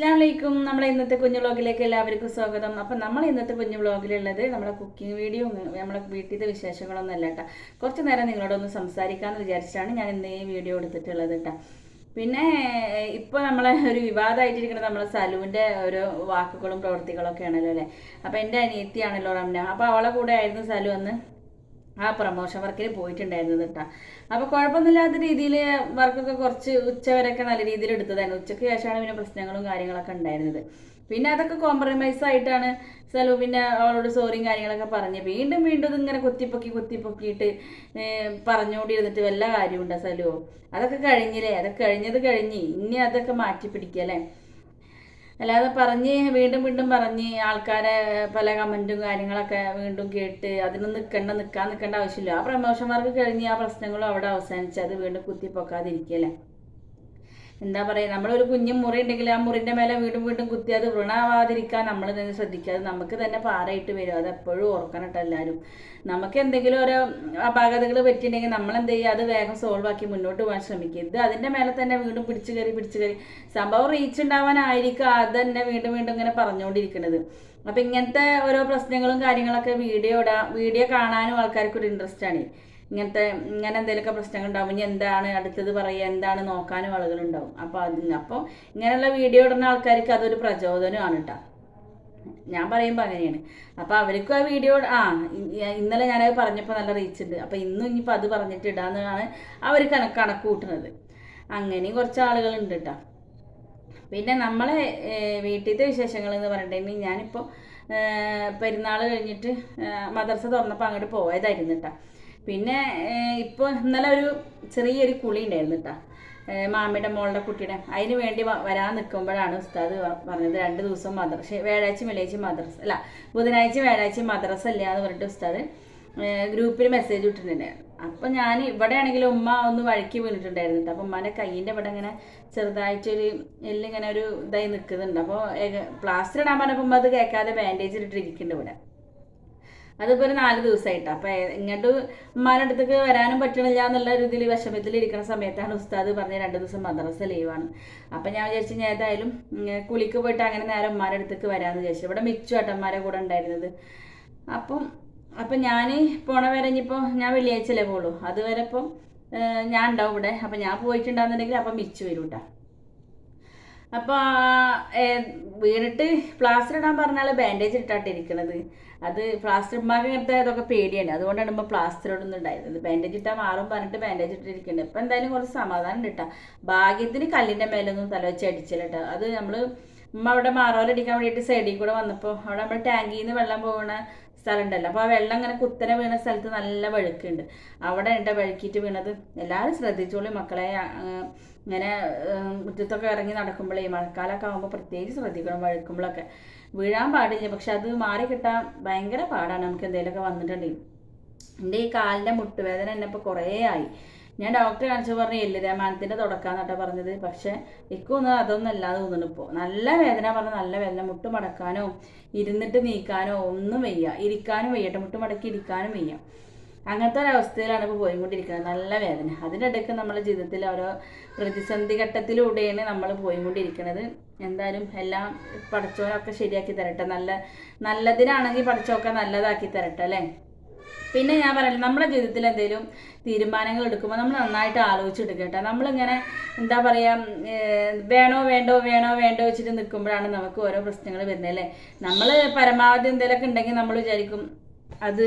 അസ്സാം വലൈക്കും നമ്മളെ ഇന്നത്തെ കുഞ്ഞു വ്ളോഗിലേക്ക് എല്ലാവർക്കും സ്വാഗതം. അപ്പം നമ്മൾ ഇന്നത്തെ കുഞ്ഞു വ്ളോഗിലുള്ളത് നമ്മുടെ കുക്കിംഗ് വീഡിയോ നമ്മുടെ വീട്ടിലത്തെ വിശേഷങ്ങളൊന്നും അല്ല കേട്ടോ. കുറച്ച് നേരം നിങ്ങളോടൊന്ന് സംസാരിക്കാമെന്ന് വിചാരിച്ചിട്ടാണ് ഞാൻ ഇന്ന് ഈ വീഡിയോ എടുത്തിട്ടുള്ളത് കേട്ടോ. പിന്നെ ഇപ്പോൾ നമ്മളെ ഒരു വിവാദമായിട്ടിരിക്കുന്നത് നമ്മളെ സലുവിന്റെ ഓരോ വാക്കുകളും പ്രവൃത്തികളൊക്കെ ആണല്ലോ അല്ലേ? അപ്പോൾ എന്റെ അനിയത്തിയാണല്ലോ റംന. അപ്പോൾ അവളെ കൂടെ ആയിരുന്നു സലു അന്ന്. ആ പ്രമോഷൻ വർക്കിന് പോയിട്ടുണ്ടായിരുന്നത് കേട്ടോ അപ്പോൾ കുഴപ്പമൊന്നുമില്ലാത്ത രീതിയിൽ വർക്കൊക്കെ കുറച്ച് ഉച്ചവരെയൊക്കെ നല്ല രീതിയിൽ എടുത്തതായിരുന്നു. ഉച്ചയ്ക്ക് ശേഷമാണ് പിന്നെ പ്രശ്നങ്ങളും കാര്യങ്ങളൊക്കെ ഉണ്ടായിരുന്നത്. പിന്നെ അതൊക്കെ കോംപ്രമൈസ് ആയിട്ടാണ് സലു പിന്നെ അവളോട് സോറിയും കാര്യങ്ങളൊക്കെ പറഞ്ഞ് വീണ്ടും വീണ്ടും ഇതിങ്ങനെ കുത്തിപ്പൊക്കി കുത്തിപ്പൊക്കിയിട്ട് പറഞ്ഞുകൊണ്ടിരുന്നിട്ട് വല്ല കാര്യമുണ്ടോ സലു? അതൊക്കെ കഴിഞ്ഞില്ലേ? അതൊക്കെ കഴിഞ്ഞത് കഴിഞ്ഞ് ഇനി അതൊക്കെ മാറ്റി പിടിക്കുക അല്ലേ? അല്ലാതെ പറഞ്ഞ് വീണ്ടും വീണ്ടും പറഞ്ഞ് ആൾക്കാരെ പല കമന്റും കാര്യങ്ങളൊക്കെ വീണ്ടും കേട്ട് അതിന് നിൽക്കേണ്ട നിൽക്കാൻ നിൽക്കേണ്ട ആവശ്യമില്ല. ആ പ്രമോഷന്മാർക്ക് കഴിഞ്ഞ് ആ പ്രശ്നങ്ങളും അവിടെ അവസാനിച്ച് അത് വീണ്ടും കുത്തിപ്പൊക്കാതിരിക്കല്ലേ? എന്താ പറയുക നമ്മളൊരു കുഞ്ഞു മുറി ഉണ്ടെങ്കിൽ ആ മുറിന്റെ മേലെ വീണ്ടും വീണ്ടും കുത്തി അത് വൃണാവാതിരിക്കാൻ നമ്മൾ തന്നെ ശ്രദ്ധിക്കുക. അത് നമുക്ക് തന്നെ പാറയിട്ട് വരും. അത് എപ്പോഴും ഓർക്കണം കേട്ടോ എല്ലാവരും. നമുക്ക് എന്തെങ്കിലും ഓരോ അപാകതകൾ പറ്റിയിട്ടുണ്ടെങ്കിൽ നമ്മൾ എന്ത് ചെയ്യുക? അത് വേഗം സോൾവ് ആക്കി മുന്നോട്ട് പോകാൻ ശ്രമിക്കുക. ഇത് അതിന്റെ മേലെ തന്നെ വീണ്ടും പിടിച്ചു കയറി പിടിച്ചു കയറി. സംഭവം റീച്ച് ഉണ്ടാവാനായിരിക്കും അത് തന്നെ വീണ്ടും വീണ്ടും ഇങ്ങനെ പറഞ്ഞുകൊണ്ടിരിക്കുന്നത്. അപ്പം ഇങ്ങനത്തെ ഓരോ പ്രശ്നങ്ങളും കാര്യങ്ങളൊക്കെ വീഡിയോ ഇടാം വീഡിയോ കാണാനും ആൾക്കാർക്ക് ഒരു ഇൻട്രസ്റ്റ് ആണ്. ഇങ്ങനത്തെ ഇങ്ങനെ എന്തെങ്കിലുമൊക്കെ പ്രശ്നങ്ങൾ ഉണ്ടാവും ഇനി എന്താണ് അടുത്തത് പറയുക എന്താണ് നോക്കാനും ആളുകളുണ്ടാവും. അപ്പോൾ അത് അപ്പോൾ ഇങ്ങനെയുള്ള വീഡിയോ ഇടുന്ന ആൾക്കാർക്ക് അതൊരു പ്രചോദനമാണ് കേട്ടോ ഞാൻ പറയുമ്പോൾ അങ്ങനെയാണ്. അപ്പോൾ അവർക്കും ആ വീഡിയോ ആ ഇന്നലെ ഞാനത് പറഞ്ഞപ്പോൾ നല്ല റീച്ച് ഉണ്ട്. അപ്പോൾ ഇന്നും ഇനിയിപ്പോൾ അത് പറഞ്ഞിട്ട് ഇടാന്നാണ് അവർ കണക്ക് കണക്ക് കൂട്ടുന്നത്. അങ്ങനെയും കുറച്ച് ആളുകളുണ്ട് കേട്ടോ പിന്നെ നമ്മളെ വീട്ടിലത്തെ വിശേഷങ്ങൾ എന്ന് പറഞ്ഞിട്ടുണ്ടെങ്കിൽ ഞാനിപ്പോൾ പെരുന്നാൾ കഴിഞ്ഞിട്ട് മദർസ തുറന്നപ്പോൾ അങ്ങോട്ട് പോയതായിരുന്നു കേട്ടോ പിന്നെ ഇപ്പോൾ ഇന്നലെ ഒരു ചെറിയൊരു കുളി ഉണ്ടായിരുന്നു കേട്ടോ മാമിയുടെ മോളുടെ കുട്ടിയുടെ. അതിന് വേണ്ടി വരാൻ നിൽക്കുമ്പോഴാണ് ഉസ്താദ് പറഞ്ഞത് രണ്ട് ദിവസം മദ്രസ വ്യാഴാഴ്ച വെള്ളിയാഴ്ച മദ്രസ അല്ല ബുധനാഴ്ച വ്യാഴാഴ്ച മദ്രസ അല്ല എന്ന് പറഞ്ഞിട്ട് ഉസ്താദ് ഗ്രൂപ്പിൽ മെസ്സേജ് ഇട്ടിട്ടുണ്ടായിരുന്നു അപ്പം ഞാൻ ഇവിടെ ആണെങ്കിൽ ഉമ്മ ഒന്ന് വഴുക്കി വീണിട്ടുണ്ടായിരുന്നു അപ്പം ഉമ്മാന്റെ കൈയിന്റെ ഇവിടെ ഇങ്ങനെ ചെറുതായിട്ടൊരു എല്ലിങ്ങനെ ഒരു ഇതായി നിൽക്കുന്നുണ്ട് അപ്പോൾ പ്ലാസ്റ്റർ ഇടാൻ പറഞ്ഞപ്പോൾ ഉമ്മ അത് കേൾക്കാതെ ബാൻഡേജ് ഇട്ടിട്ടിരിക്കുന്നുണ്ട് ഇവിടെ. അതിപ്പോൾ ഒരു നാല് ദിവസമായിട്ട് അപ്പോൾ ഇങ്ങോട്ട് ഉമ്മാരുടെ അടുത്തേക്ക് വരാനും പറ്റണില്ല എന്നുള്ള രീതിയിൽ വിഷമത്തിലിരിക്കുന്ന സമയത്താണ് ഉസ്താദ് പറഞ്ഞ രണ്ട് ദിവസം മദ്രസ ലീവാണ്. അപ്പോൾ ഞാൻ വിചാരിച്ചു ഞാൻ ഏതായാലും കുളിക്ക് പോയിട്ട് അങ്ങനെ നേരെ ഉമ്മാരുടെ അടുത്തേക്ക് വരാമെന്ന് വിചാരിച്ചു. ഇവിടെ മിച്ചു ഏട്ടന്മാരെ കൂടെ ഉണ്ടായിരുന്നത്. അപ്പം അപ്പം ഞാൻ പോണ വരെ ഇനിയിപ്പോൾ ഞാൻ വെള്ളിയാഴ്ചയല്ലേ പോകുള്ളൂ അതുവരെ ഇപ്പം ഞാൻ ഉണ്ടാവും ഇവിടെ. അപ്പം ഞാൻ പോയിട്ടുണ്ടാകുന്നുണ്ടെങ്കിൽ അപ്പം മിച്ചു വരും കേട്ടോ അപ്പോൾ വീണിട്ട് പ്ലാസ്റ്റർ ഇടാൻ പറഞ്ഞാൽ ബാൻഡേജ് ഇട്ടാട്ട് ഇരിക്കണത് അത് പ്ലാസ്റ്റർ ഉമ്മാക്ക് ഇങ്ങനത്തെ ഇതൊക്കെ പേടിയാണ്. അതുകൊണ്ടാണ് ഇപ്പോൾ പ്ലാസ്റ്റർ ഇടുന്നത് ഉണ്ടായിരുന്നത്. ബാൻഡേജ് ഇട്ടാൽ മാറും പറഞ്ഞിട്ട് ബാൻഡേജ് ഇട്ടിരിക്കുന്നത് ഇപ്പം എന്തായാലും കുറച്ച് സമാധാനം കിട്ടാം ഭാഗ്യത്തിന് കല്ലിന്റെ മേലൊന്നും തല വെച്ച് അടിച്ചില്ല അത് നമ്മൾ ഉമ്മ അവിടെ മാറോലടിക്കാൻ വേണ്ടിയിട്ട് സൈഡിൽ കൂടെ വന്നപ്പോൾ അവിടെ നമ്മൾ ടാങ്കിൽ നിന്ന് വെള്ളം പോകുന്ന സ്ഥലം ഉണ്ടല്ലോ അപ്പോൾ ആ വെള്ളം ഇങ്ങനെ കുത്തനെ വീണ സ്ഥലത്ത് നല്ല വഴുക്കുണ്ട്. അവിടെ ഉണ്ട് വഴുക്കിയിട്ട് വീണത്. എല്ലാവരും ശ്രദ്ധിച്ചോളി മക്കളെ. ഇങ്ങനെ മുറ്റത്തൊക്കെ ഇറങ്ങി നടക്കുമ്പോഴേ മഴക്കാലമൊക്കെ ആകുമ്പോൾ പ്രത്യേകിച്ച് ശ്രദ്ധിക്കണം വഴുക്കുമ്പോഴൊക്കെ വീഴാൻ പാടില്ല. പക്ഷെ അത് മാറി കിട്ടാൻ ഭയങ്കര പാടാണ്. നമുക്ക് എന്തെങ്കിലുമൊക്കെ വന്നിട്ടുണ്ടെങ്കിൽ. എന്റെ ഈ കാലിന്റെ മുട്ടുവേദന എന്നെ ഇപ്പോൾ കുറേ ആയി. ഞാൻ ഡോക്ടറെ കാണിച്ചു പറഞ്ഞു എല്ല് തുടക്കാന്ന് കേട്ടോ പറഞ്ഞത്. പക്ഷേ ഇക്കൊന്നും അതൊന്നും അല്ലാതെ തോന്നുന്നു ഇപ്പോൾ നല്ല വേദന പറഞ്ഞ നല്ല വേദന. മുട്ട് മടക്കാനോ ഇരുന്നിട്ട് നീക്കാനോ ഒന്നും വയ്യ. ഇരിക്കാനും വയ്യട്ടെ. മുട്ട് മടക്കി ഇരിക്കാനും വയ്യ. അങ്ങനത്തെ ഒരവസ്ഥയിലാണ് ഇപ്പോൾ പോയിക്കൊണ്ടിരിക്കുന്നത്. നല്ല വേദന. അതിനിടയ്ക്ക് നമ്മുടെ ജീവിതത്തിൽ ഓരോ പ്രതിസന്ധി ഘട്ടത്തിലൂടെയാണ് നമ്മൾ പോയിക്കൊണ്ടിരിക്കുന്നത് എന്തായാലും എല്ലാം പഠിച്ചവരൊക്കെ ശരിയാക്കി തരട്ടെ. നല്ല നല്ലതിനാണെങ്കിൽ പഠിച്ചൊക്കെ നല്ലതാക്കി തരട്ടെ അല്ലേ? പിന്നെ ഞാൻ പറയുന്നത് നമ്മുടെ ജീവിതത്തിൽ എന്തെങ്കിലും തീരുമാനങ്ങൾ എടുക്കുമ്പോൾ നമ്മൾ നന്നായിട്ട് ആലോചിച്ചെടുക്കട്ടെ കേട്ടോ. നമ്മളിങ്ങനെ എന്താ പറയുക വേണോ വേണ്ടോ വേണോ വേണ്ടോ വെച്ചിട്ട് നിൽക്കുമ്പോഴാണ് നമുക്ക് ഓരോ പ്രശ്നങ്ങൾ വരുന്നത് അല്ലേ? നമ്മൾ പരമാവധി എന്തെങ്കിലുമൊക്കെ ഉണ്ടെങ്കിൽ നമ്മൾ വിചാരിക്കും അത്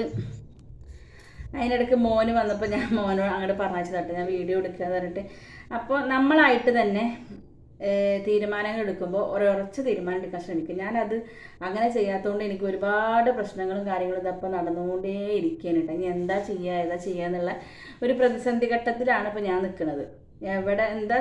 അതിനിടയ്ക്ക് മോന് വന്നപ്പോൾ ഞാൻ മോനോട് അങ്ങോട്ട് പറഞ്ഞു തട്ടെ ഞാൻ വീഡിയോ എടുക്കുക പറഞ്ഞിട്ട്. അപ്പോൾ നമ്മളായിട്ട് തന്നെ തീരുമാനങ്ങൾ എടുക്കുമ്പോൾ ഒരുറച്ച തീരുമാനം എടുക്കാൻ ശ്രമിക്കും. ഞാനത് അങ്ങനെ ചെയ്യാത്തതുകൊണ്ട് എനിക്ക് ഒരുപാട് പ്രശ്നങ്ങളും കാര്യങ്ങളും ഇതപ്പോൾ നടന്നുകൊണ്ടേ ഇരിക്കുകയാണ് കേട്ടോ. ഇനി എന്താ ചെയ്യുക ഏതാ ചെയ്യുക എന്നുള്ള ഒരു പ്രതിസന്ധി ഘട്ടത്തിലാണ് ഇപ്പോൾ ഞാൻ നിൽക്കുന്നത് എവിടെ എന്താ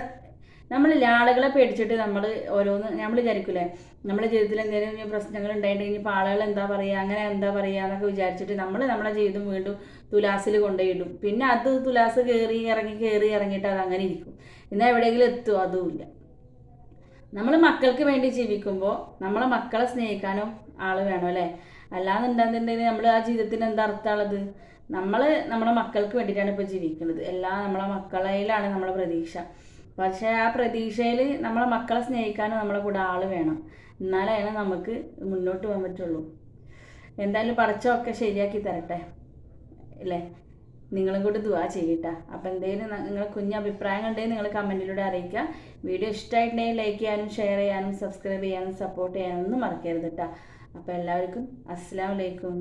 നമ്മൾ ആളുകളെ പേടിച്ചിട്ട് നമ്മൾ ഓരോന്ന് നമ്മൾ വിചാരിക്കൂലേ നമ്മുടെ ജീവിതത്തിൽ എന്തെങ്കിലും പ്രശ്നങ്ങൾ ഉണ്ടായിട്ടുണ്ടെങ്കിൽ ഇപ്പോൾ ആളുകൾ എന്താ പറയുക അങ്ങനെ എന്താ പറയുക എന്നൊക്കെ വിചാരിച്ചിട്ട് നമ്മൾ നമ്മളെ ജീവിതം വീണ്ടും തുലാസിൽ കൊണ്ടുപോയിടും. പിന്നെ അത് തുലാസ് കയറി ഇറങ്ങി കയറി ഇറങ്ങിയിട്ട് അത് അങ്ങനെ ഇരിക്കും. എന്നാൽ എവിടെയെങ്കിലും എത്തുമോ അതുമില്ല നമ്മൾ മക്കൾക്ക് വേണ്ടി ജീവിക്കുമ്പോൾ നമ്മളെ മക്കളെ സ്നേഹിക്കാനും ആൾ വേണം അല്ലേ? അല്ലാന്നുണ്ടെന്നുണ്ടെങ്കിൽ നമ്മൾ ആ ജീവിതത്തിന് എന്താ അർത്ഥമുള്ളത്? നമ്മൾ നമ്മളെ മക്കൾക്ക് വേണ്ടിയിട്ടാണ് ഇപ്പോൾ ജീവിക്കുന്നത്. എല്ലാം നമ്മളെ മക്കളയിലാണ് നമ്മളെ പ്രതീക്ഷ. പക്ഷേ ആ പ്രതീക്ഷയിൽ നമ്മളെ മക്കളെ സ്നേഹിക്കാനും നമ്മളെ കൂടെ ആൾ വേണം. എന്നാലാണ് നമുക്ക് മുന്നോട്ട് പോകാൻ പറ്റുള്ളൂ. എന്തായാലും പടച്ചമൊക്കെ ശരിയാക്കി തരട്ടെ? അല്ലേ? നിങ്ങളും കൂടി ദുവാ ചെയ്യട്ട. അപ്പം എന്തെങ്കിലും നിങ്ങൾ കുഞ്ഞ് അഭിപ്രായം ഉണ്ടെങ്കിൽ നിങ്ങൾ കമന്റിലൂടെ അറിയിക്കുക. വീഡിയോ ഇഷ്ടമായിട്ടുണ്ടെങ്കിൽ ലൈക്ക് ചെയ്യാനും ഷെയർ ചെയ്യാനും സബ്സ്ക്രൈബ് ചെയ്യാനും സപ്പോർട്ട് ചെയ്യാനും ഒന്നും മറക്കരുത് കേട്ടോ അപ്പോൾ എല്ലാവർക്കും അസ്സാം വലൈക്കും